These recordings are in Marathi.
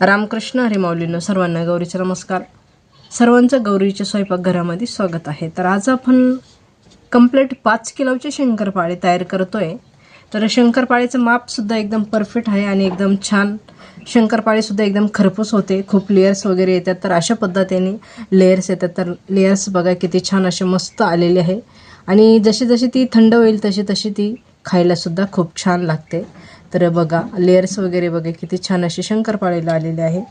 रामकृष्ण हरिमाऊलीनं सर्वांना गौरीचे नमस्कार. सर्वांचं गौरीच्या स्वयंपाकघरामध्ये स्वागत आहे. तर आज आपण कंप्लीट पाच किलोचे शंकरपाळे तयार करतोय. तर शंकरपाळेचं मापसुद्धा एकदम परफेक्ट आहे आणि एकदम छान शंकरपाळेसुद्धा एकदम खरपूस होते. खूप लेयर्स वगैरे येतात. तर अशा पद्धतीने लेयर्स येतात. तर लेयर्स बघा किती छान असे मस्त आलेले आहे. आणि जशी जशी ती थंड होईल तशी तशी ती खायलासुद्धा खूप छान लागते. तर बघा लेअर्स वगैरे बघा किती छान असे शंकरपाळीला आलेले आहे.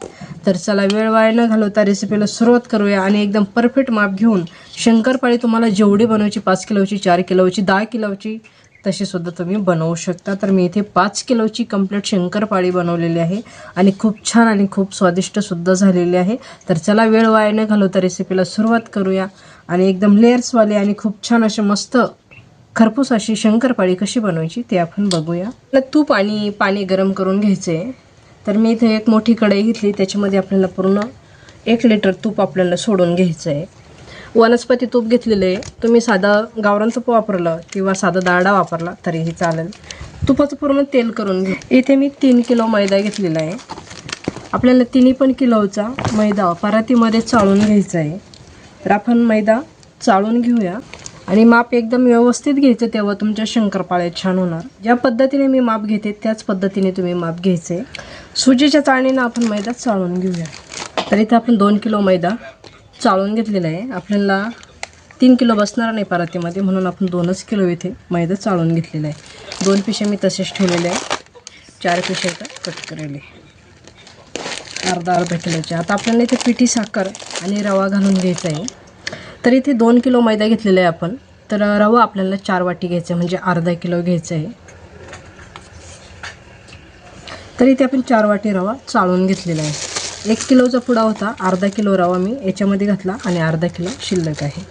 तर चला वेळ वाया न घालवता रेसिपीला सुरुवात करूया आणि एकदम परफेक्ट माप घेऊन शंकरपाळी तुम्हाला जेवढी बनवायची पाच किलोची चार किलोची दहा किलोची तशीसुद्धा तुम्ही बनवू शकता. तर मी इथे पाच किलोची कंप्लीट शंकरपाळी बनवलेली आहे आणि खूप छान आणि खूप स्वादिष्टसुद्धा झालेली आहे. तर चला वेळ वाया न घालवता रेसिपीला सुरुवात करूया आणि एकदम लेअर्सवाले आणि खूप छान असे मस्त खरपूस अशी शंकरपाळी कशी बनवायची ते आपण बघूया. आपलं तूप आणि पाणी गरम करून घ्यायचे तर मी इथे एक मोठी कढई घेतली त्याच्यामध्ये आपल्याला पूर्ण एक लिटर तूप आपल्याला सोडून घ्यायचं आहे वनस्पती तूप घेतलेलं आहे. तुम्ही साधं गावरान तूप वापरलं किंवा साधा दाडा वापरला तरीही चालेल. तुपाचं पूर्ण तेल करून घे इथे मी तीन किलो मैदा घेतलेला आहे. आपल्याला तिन्ही पण किलोचा मैदा परातीमध्ये चाळून घ्यायचा आहे. तर आपण मैदा चाळून घेऊया. आणि माप एकदम व्यवस्थित घ्यायचं तेव्हा तुमच्या शंकरपाळ्या छान होणार. ज्या पद्धतीने मी माप घेते त्याच पद्धतीने तुम्ही माप घ्यायचे. सुजीच्या चाळणीनं आपण मैदा चाळून घेऊया. तर इथे आपण दोन किलो मैदा चाळून घेतलेला आहे. आपल्याला तीन किलो बसणार नाही परातीमध्ये म्हणून आपण दोनच किलो इथे मैदा चाळून घेतलेला आहे. दोन पिशे मी तसेच ठेवलेले आहे. चार पिशे इथं कट करेले अर्धा अर्धा किलोचे. आता आपल्याला इथे पिठी साखर आणि रवा घालून घ्यायचा आहे. तर इथे दोन किलो मैदा घेतलेला आहे आपण. तर रवा आपल्याला चार वाटी घ्यायचा आहे म्हणजे अर्धा किलो घ्यायचा आहे. तर इथे आपण चार वाटी रवा चाळून घेतलेला आहे. एक किलोचा पुडा होता अर्धा किलो रवा मी याच्यामध्ये घातला आणि अर्धा किलो शिल्लक आहे.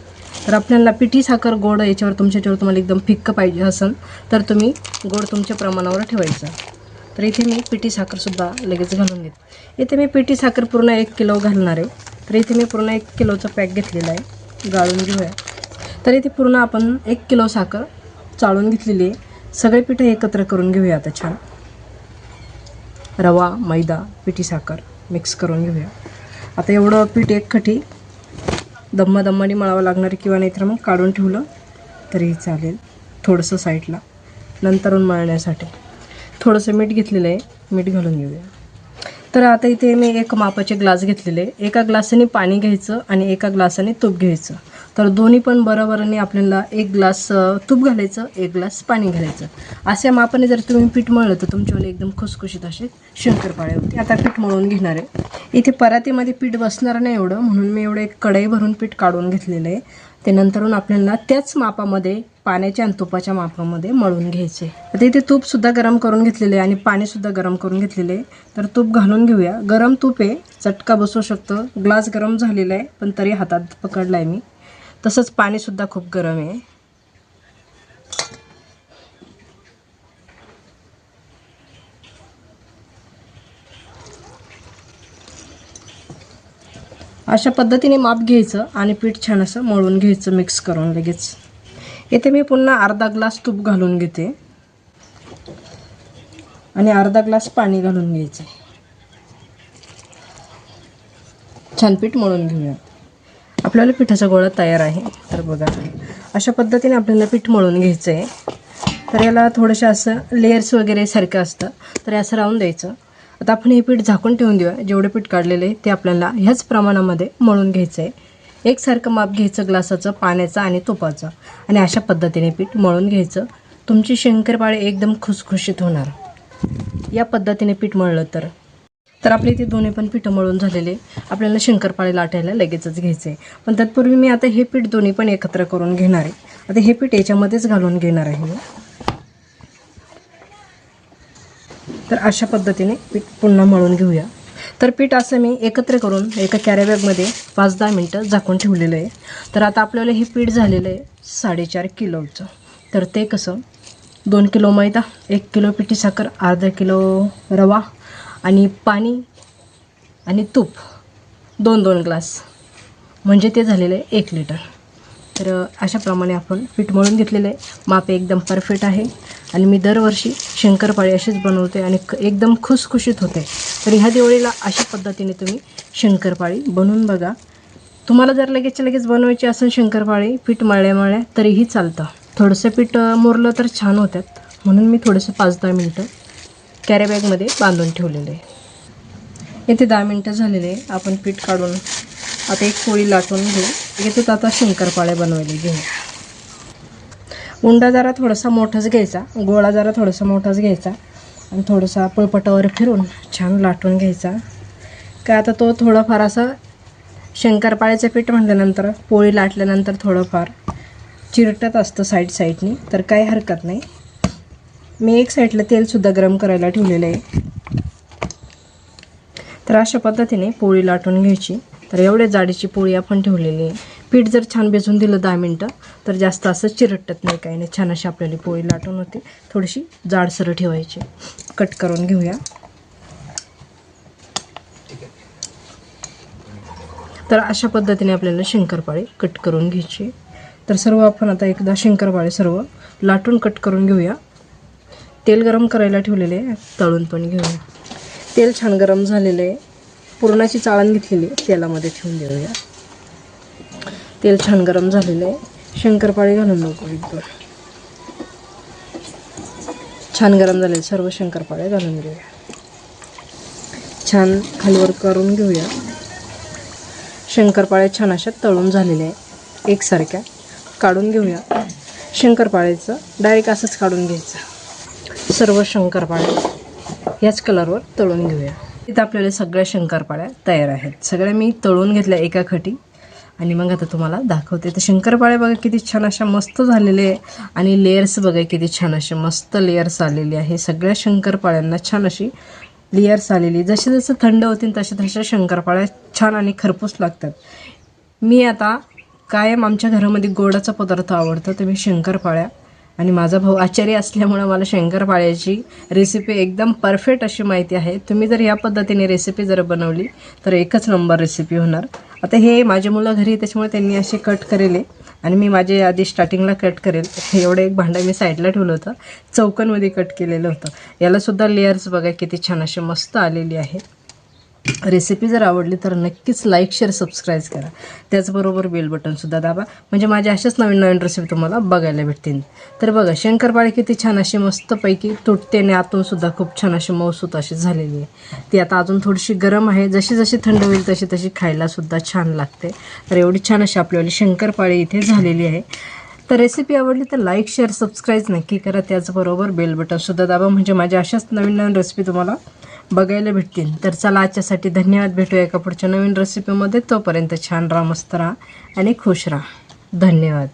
तर आपल्याला पिठी साखर गोड याच्यावर तुमच्याच्यावर तुम्हाला एकदम फिक्क पाहिजे असेल तर तुम्ही गोड तुमच्या प्रमाणावर ठेवायचं. तर इथे मी पिठी साखरसुद्धा लगेच घालून घेते. इथे मी पिठी साखर पूर्ण एक किलो घालणार आहे. तर इथे मी पूर्ण एक किलोचा पॅक घेतलेला आहे. गाळून घेऊया. तर इथे पूर्ण आपण एक किलो साखर चाळून घेतलेली आहे. सगळे पिठं एकत्र करून घेऊया आता छान. रवा मैदा पिठी साखर मिक्स करून घेऊया. आता एवढं पीठ एक खटी दम्मा दम्माने मळावं लागणार आहे किंवा नाहीतर मग काढून ठेवलं तरीही चालेल. थोडंसं साईडला नंतरून मळण्यासाठी. थोडंसं मीठ घेतलेलं आहे. मीठ घालून घेऊया. तर आता इथे मी एक मापाचे ग्लास घेतलेले. एका ग्लासाने पाणी घ्यायचं आणि एका ग्लासाने तूप घ्यायचं. तर दोन्ही पण बरोबरने आपल्याला एक ग्लास तूप घालायचं एक ग्लास पाणी घालायचं. अशा मापाने जर तुम्ही पीठ मळलं तर तुमच्यावाले एकदम खुसखुशीत असे शंकरपाळे होते आता पीठ मळून घेणार आहे. इथे परातीमध्ये पीठ बसणार नाही एवढं. म्हणून मी एवढं एक कढई भरून पीठ काढून घेतलेलं आहे. त्यानंतरून आपल्याला त्याच मापामध्ये पाण्याच्या आणि तुपाच्या मापामध्ये मळून घ्यायचे. आता इथे तूपसुद्धा गरम करून घेतलेले आणि पाणीसुद्धा गरम करून घेतलेले तर तूप घालून घेऊया. गरम तूप आहे. चटका बसू शकतं. ग्लास गरम झालेला आहे पण तरी हातात पकडला आहे मी. तसंच पाणीसुद्धा खूप गरम आहे. अशा पद्धतीने माप घ्यायचं आणि पीठ छान असं मळून घ्यायचं मिक्स करून लगेच. इथे मी पुन्हा अर्धा ग्लास तूप घालून घेते. आणि अर्धा ग्लास पाणी घालून घ्यायचं. छान पीठ मळून घेऊया आपल्याला पिठाचा गोळा तयार आहे. तर बघा अशा पद्धतीने आपल्याला पीठ मळून घ्यायचं आहे तर याला थोडंसं असं लेयर्स वगैरे सारखं असतं. तर असं राहून द्यायचं. आता आपण हे पीठ झाकून ठेवून देऊया. जेवढं पीठ काढलेलं आहे ते आपल्याला ह्याच प्रमाणामध्ये मळून घ्यायचं आहे एकसारखं माप घ्यायचं ग्लासाचं पाण्याचं आणि तुपाचं. आणि अशा पद्धतीने पीठ मळून घ्यायचं. तुमची शंकरपाळे एकदम खुसखुशीत होणार. या पद्धतीने पीठ मळलं तर. तर आपले इथे दोन्ही पण पिठं मळून झालेले. आपल्याला शंकरपाळे लाटायला लगेचच घ्यायचे आहे पण तत्पूर्वी मी आता हे पीठ दोन्ही पण एकत्र करून घेणार आहे. आता हे पीठ याच्यामध्येच घालून घेणार आहे मी. तर अशा पद्धतीने पीठ पुन्हा मळून घेऊया. तर पीठ असं मी एकत्र करून एका कॅरेबॅगमध्ये पाच दहा मिनटं झाकून ठेवलेलं आहे. तर आता आपल्याला हे पीठ झालेलं आहे साडेचार किलोचं. तर ते कसं? दोन किलो मैदा एक किलो पिठी साखर अर्धा किलो रवा आणि पाणी आणि तूप. दोन दोन ग्लास. म्हणजे ते झालेलं आहे एक लिटर. तर अशाप्रमाणे आपण पीठ मळून घेतलेलं आहे. माप एकदम परफेक्ट आहे. आणि मी दरवर्षी शंकरपाळी असेच बनवते आणि एकदम खुसखुशीत होते. तर ह्या दिवाळीला अशा पद्धतीने तुम्ही शंकरपाळी बनवून बघा. तुम्हाला जर लगेच लगेच बनवायची असेल शंकरपाळी पीठ मळल्या मळल्या तरीही चालतं. थोडंसं पीठ मोरलं मुरलं तर छान होत्यात म्हणून मी थोडंसं पाच दहा मिनटं कॅरेबॅगमध्ये बांधून ठेवलेलं आहे. येथे दहा मिनटं झालेले आहे. आपण पीठ काढून आता एक पोळी लाटून घेऊ. येथे आता शंकरपाळ्या बनवायला घेऊ उंडा जरा थोडासा मोठाच घ्यायचा. गोळा जरा थोडासा मोठाच घ्यायचा. आणि थोडासा पळपटावर फिरून छान लाटून घ्यायचा. का आता तो थोडंफार असं शंकरपाळ्याचं पीठ म्हटल्यानंतर पोळी लाटल्यानंतर थोडंफार चिरटत असतं साईड साईडनी तर काही हरकत नाही. मी एक साईडला तेलसुद्धा गरम करायला ठेवलेलं आहे. तर अशा पद्धतीने पोळी लाटून घ्यायची. तर एवढ्या जाडीची पोळी आपण ठेवलेली आहे. पीठ जर छान भिजून दिलं दहा मिनटं तर जास्त असं चिरटत नाही काही नाही. छान अशी आपल्याला पोळी लाटून होते. थोडीशी जाडसरं ठेवायची. कट करून घेऊया. तर अशा पद्धतीने आपल्याला शंकरपाळी कट करून घ्यायची. तर सर्व आपण आता एकदा शंकरपाळे सर्व लाटून कट करून घेऊया. तेल गरम करायला ठेवलेले आहे. तळून पण घेऊया. तेल छान गरम झालेलं आहे. पुरणाची चाळण घेतलेली आहे. तेलामध्ये ठेवून देऊया. तेल छान गरम झालेलं आहे. शंकरपाळी घालून नको एकदम छान गरम झाले सर्व शंकरपाळ्या घालून घेऊया. छान हलवर करून घेऊया. शंकरपाळ्या छान अशा तळून झालेल्या आहे. एकसारख्या काढून घेऊया. शंकरपाळ्याचं डायरेक्ट असंच काढून घ्यायचं. सर्व शंकरपाळ्या याच कलरवर तळून घेऊया. इथं आपल्याला सगळ्या शंकरपाळ्या तयार आहेत. सगळ्या मी तळून घेतल्या एका खटी. आणि मग आता तुम्हाला दाखवते. तर शंकरपाळे बघा किती छान अशा मस्त झालेले आहे आणि लेयर्स बघा किती छान असे मस्त लेयर्स आलेले आहे. सगळ्या शंकरपाळ्यांना छान अशी लेयर्स आलेली. जसे जसे थंड होतील तसे तशा शंकरपाळ्या छान आणि खरपूस लागतात. मी आता कायम आमच्या घरामध्ये गोडाचा पदार्थ आवडतो. तर मी शंकरपाळ्या आणि माझा भाऊ आचार्य असल्यामुळं मला शंकरपाळ्याची रेसिपी एकदम परफेक्ट अशी माहिती आहे. तुम्ही जर या पद्धतीने रेसिपी जर बनवली तर एकच नंबर रेसिपी होणार. आता हे माझे मुलं घरी त्याच्यामुळे त्यांनी असे कट करेले. आणि मी माझे आधी स्टार्टिंगला कट करेल. एवढं एक भांडं मी साईडला ठेवलं होतं. चौकनमध्ये कट केलेलं होतं. यालासुद्धा लेयर्स बघा किती छान असे मस्त आलेली आहे. रेसिपी जर आवडली तर नक्कीच लाईक शेअर सबस्क्राईब करा. त्याचबरोबर बेल बटनसुद्धा दाबा. म्हणजे माझ्या अशाच नवीन नवीन रेसिपी तुम्हाला बघायला भेटतील. तर बघा शंकरपाळी किती छान अशी मस्तपैकी तुटते आणि आतूनसुद्धा खूप छान अशी मऊसूत अशी झालेली आहे. ती आता अजून थोडीशी गरम आहे. जशी जशी थंड होईल तशी तशी खायलासुद्धा छान लागते. तर एवढी छान अशी आपल्याला शंकरपाळी इथे झालेली आहे. तर रेसिपी आवडली तर लाईक शेअर सबस्क्राईब नक्की करा. त्याचबरोबर बेल बटनसुद्धा दाबा. म्हणजे माझ्या अशाच नवीन नवीन रेसिपी तुम्हाला बघायला भेटतील. तर चला आजच्यासाठी धन्यवाद. भेटूया एका पुढच्या नवीन रेसिपीमध्ये तोपर्यंत छान राहा मस्त राहा आणि खुश राहा. धन्यवाद.